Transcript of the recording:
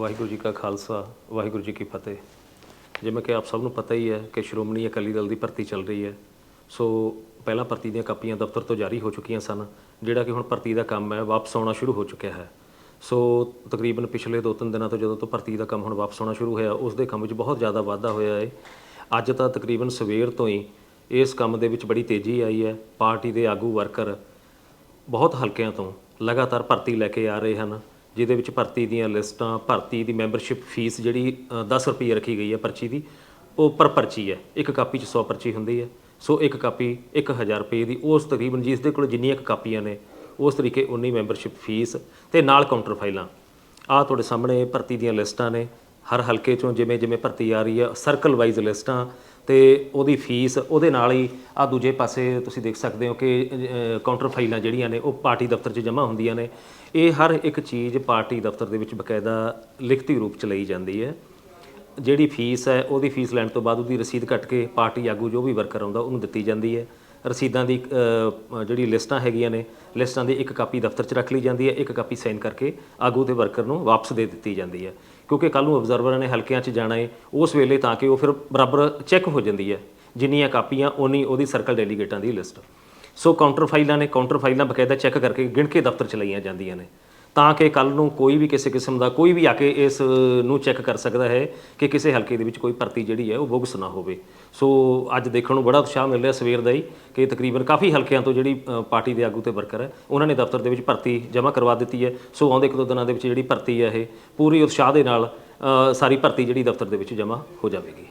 ਵਾਹਿਗੁਰੂ ਜੀ ਕਾ ਖਾਲਸਾ, ਵਾਹਿਗੁਰੂ ਜੀ ਕੀ ਫਤਿਹ। ਜਿਵੇਂ ਕਿ ਆਪ ਸਭ ਨੂੰ ਪਤਾ ਹੀ ਹੈ ਕਿ ਸ਼੍ਰੋਮਣੀ ਅਕਾਲੀ ਦਲ ਦੀ ਭਰਤੀ ਚੱਲ ਰਹੀ ਹੈ। ਸੋ ਪਹਿਲਾਂ ਭਰਤੀ ਦੀਆਂ ਕਾਪੀਆਂ ਦਫ਼ਤਰ ਤੋਂ ਜਾਰੀ ਹੋ ਚੁੱਕੀਆਂ ਸਨ, ਜਿਹੜਾ ਕਿ ਹੁਣ ਭਰਤੀ ਦਾ ਕੰਮ ਹੈ, ਵਾਪਸ ਆਉਣਾ ਸ਼ੁਰੂ ਹੋ ਚੁੱਕਿਆ ਹੈ। ਸੋ ਤਕਰੀਬਨ ਪਿਛਲੇ 2-3 ਦਿਨਾਂ ਤੋਂ ਜਦੋਂ ਤੋਂ ਭਰਤੀ ਦਾ ਕੰਮ ਹੁਣ ਵਾਪਸ ਆਉਣਾ ਸ਼ੁਰੂ ਹੋਇਆ, ਉਸ ਦੇ ਕੰਮ ਵਿੱਚ ਬਹੁਤ ਜ਼ਿਆਦਾ ਵਾਧਾ ਹੋਇਆ ਹੈ। ਅੱਜ ਤਾਂ ਤਕਰੀਬਨ ਸਵੇਰ ਤੋਂ ਹੀ ਇਸ ਕੰਮ ਦੇ ਵਿੱਚ ਬੜੀ ਤੇਜ਼ੀ ਆਈ ਹੈ। ਪਾਰਟੀ ਦੇ ਆਗੂ ਵਰਕਰ ਬਹੁਤ ਹਲਕਿਆਂ ਤੋਂ ਲਗਾਤਾਰ ਭਰਤੀ ਲੈ ਕੇ ਆ ਰਹੇ ਹਨ। ਜਿਹਦੇ ਵਿੱਚ ਭਰਤੀ ਦੀਆਂ ਲਿਸਟਾਂ ਭਰਤੀ ਦੀ ਮੈਂਬਰਸ਼ਿਪ ਫੀਸ ਜਿਹੜੀ ਅ, 10 ਰੁਪਏ ਰੱਖੀ ਗਈ ਹੈ ਪਰਚੀ ਦੀ ਉਹ ਪਰ ਪਰਚੀ ਹੈ। ਇੱਕ ਕਾਪੀ 'ਚ 100 ਪਰਚੀ ਹੁੰਦੀ ਹੈ। ਸੋ ਇੱਕ ਕਾਪੀ 1000 ਰੁਪਏ ਦੀ ਉਸ ਤਕਰੀਬਨ ਜਿਸ ਦੇ ਕੋਲ ਜਿੰਨੀਆਂ ਕਾਪੀਆਂ ਨੇ ਉਸ ਤਰੀਕੇ ਉਨੀ ਮੈਂਬਰਸ਼ਿਪ ਫੀਸ ਤੇ ਨਾਲ ਕਾਊਂਟਰ ਫਾਈਲਾਂ। ਆ ਤੁਹਾਡੇ ਸਾਹਮਣੇ ਭਰਤੀ ਦੀਆਂ ਲਿਸਟਾਂ ਨੇ। ਹਰ ਹਲਕੇ ਚੋਂ ਜਿਵੇਂ ਜਿਵੇਂ ਭਰਤੀ ਆ ਰਹੀ ਹੈ ਸਰਕਲ ਵਾਈਜ਼ ਲਿਸਟਾਂ ਤੇ ਉਹਦੀ ਫੀਸ ਉਹਦੇ ਨਾਲ ਹੀ ਆ ਦੂਜੇ ਪਾਸੇ ਤੁਸੀਂ ਦੇਖ ਸਕਦੇ ਹੋ ਕਿ ਕਾਊਂਟਰ ਫਾਈਲਾਂ ਜਿਹੜੀਆਂ ਨੇ, ਉਹ ਪਾਰਟੀ ਦਫ਼ਤਰ 'ਚ ਜਮ੍ਹਾਂ ਹੁੰਦੀਆਂ ਨੇ। ਇਹ ਹਰ ਇੱਕ ਚੀਜ਼ ਪਾਰਟੀ ਦਫ਼ਤਰ ਦੇ ਵਿੱਚ ਬਕਾਇਦਾ ਲਿਖਤੀ ਰੂਪ 'ਚ ਲਈ ਜਾਂਦੀ ਹੈ। ਜਿਹੜੀ ਫੀਸ ਹੈ, ਉਹਦੀ ਫੀਸ ਲੈਣ ਤੋਂ ਬਾਅਦ ਉਹਦੀ ਰਸੀਦ ਕੱਟ ਕੇ ਪਾਰਟੀ ਆਗੂ ਜੋ ਵੀ ਵਰਕਰ ਆਉਂਦਾ, ਉਹਨੂੰ ਦਿੱਤੀ ਜਾਂਦੀ ਹੈ। ਰਸੀਦਾਂ ਦੀ ਜਿਹੜੀ ਲਿਸਟਾਂ ਹੈਗੀਆਂ ਨੇ, ਲਿਸਟਾਂ ਦੀ ਇੱਕ ਕਾਪੀ ਦਫ਼ਤਰ 'ਚ ਰੱਖ ਲਈ ਜਾਂਦੀ ਹੈ, ਇੱਕ ਕਾਪੀ ਸਾਈਨ ਕਰਕੇ ਆਗੂ ਦੇ ਵਰਕਰ ਨੂੰ ਵਾਪਸ ਦੇ ਦਿੱਤੀ ਜਾਂਦੀ ਹੈ। ਕਿਉਂਕਿ ਕੱਲ ਨੂੰ ਅਬਜ਼ਰਵਰਾਂ ਨੇ ਹਲਕਿਆਂ 'ਚ ਜਾਣਾ ਹੈ ਉਸ ਵੇਲੇ ਤਾਂ ਕਿ ਉਹ ਫਿਰ ਬਰਾਬਰ ਚੈੱਕ ਹੋ ਜਾਂਦੀ ਹੈ, ਜਿੰਨੀਆਂ ਕਾਪੀਆਂ ਉਨੀ ਉਹਦੀ ਸਰਕਲ ਡੈਲੀਗੇਟਾਂ ਦੀ ਲਿਸਟ। ਸੋ ਕਾਊਂਟਰ ਫਾਈਲਾਂ ਨੇ ਕਾਊਂਟਰ ਫਾਈਲਾਂ ਬਕਾਇਦਾ ਚੈੱਕ ਕਰਕੇ ਗਿਣ ਕੇ ਦਫ਼ਤਰ ਚ ਲਈਆਂ ਜਾਂਦੀਆਂ ਨੇ। ਤਾਂ ਕਿ ਕੱਲ ਨੂੰ ਕੋਈ ਵੀ ਕਿਸੇ ਕਿਸਮ ਦਾ ਕੋਈ ਵੀ ਆ ਕੇ ਇਸ ਨੂੰ ਚੈੱਕ ਕਰ ਸਕਦਾ ਹੈ ਕਿ ਕਿਸੇ ਹਲਕੇ ਦੇ ਵਿੱਚ ਕੋਈ ਭਰਤੀ ਜਿਹੜੀ ਹੈ ਉਹ ਬੁਗਸ ਨਾ ਹੋਵੇ। ਸੋ ਅੱਜ ਦੇਖਣ ਨੂੰ ਬੜਾ ਉਤਸ਼ਾਹ ਮਿਲ ਰਿਹਾ ਸਵੇਰ ਦਾ ਹੀ ਕਿ ਤਕਰੀਬਨ ਕਾਫੀ ਹਲਕਿਆਂ ਤੋਂ ਜਿਹੜੀ ਪਾਰਟੀ ਦੇ ਆਗੂ ਤੇ ਵਰਕਰ ਹੈ, ਉਹਨਾਂ ਨੇ ਦਫ਼ਤਰ ਦੇ ਵਿੱਚ ਭਰਤੀ ਜਮ੍ਹਾਂ ਕਰਵਾ ਦਿੱਤੀ ਹੈ। ਸੋ ਆਉਂਦੇ ਇੱਕ ਦੋ ਦਿਨਾਂ ਦੇ ਵਿੱਚ ਜਿਹੜੀ ਭਰਤੀ ਹੈ ਇਹ ਪੂਰੀ ਉਤਸ਼ਾਹ ਦੇ ਨਾਲ ਸਾਰੀ ਭਰਤੀ ਜਿਹੜੀ ਦਫ਼ਤਰ ਦੇ ਵਿੱਚ ਜਮ੍ਹਾਂ ਹੋ ਜਾਵੇਗੀ।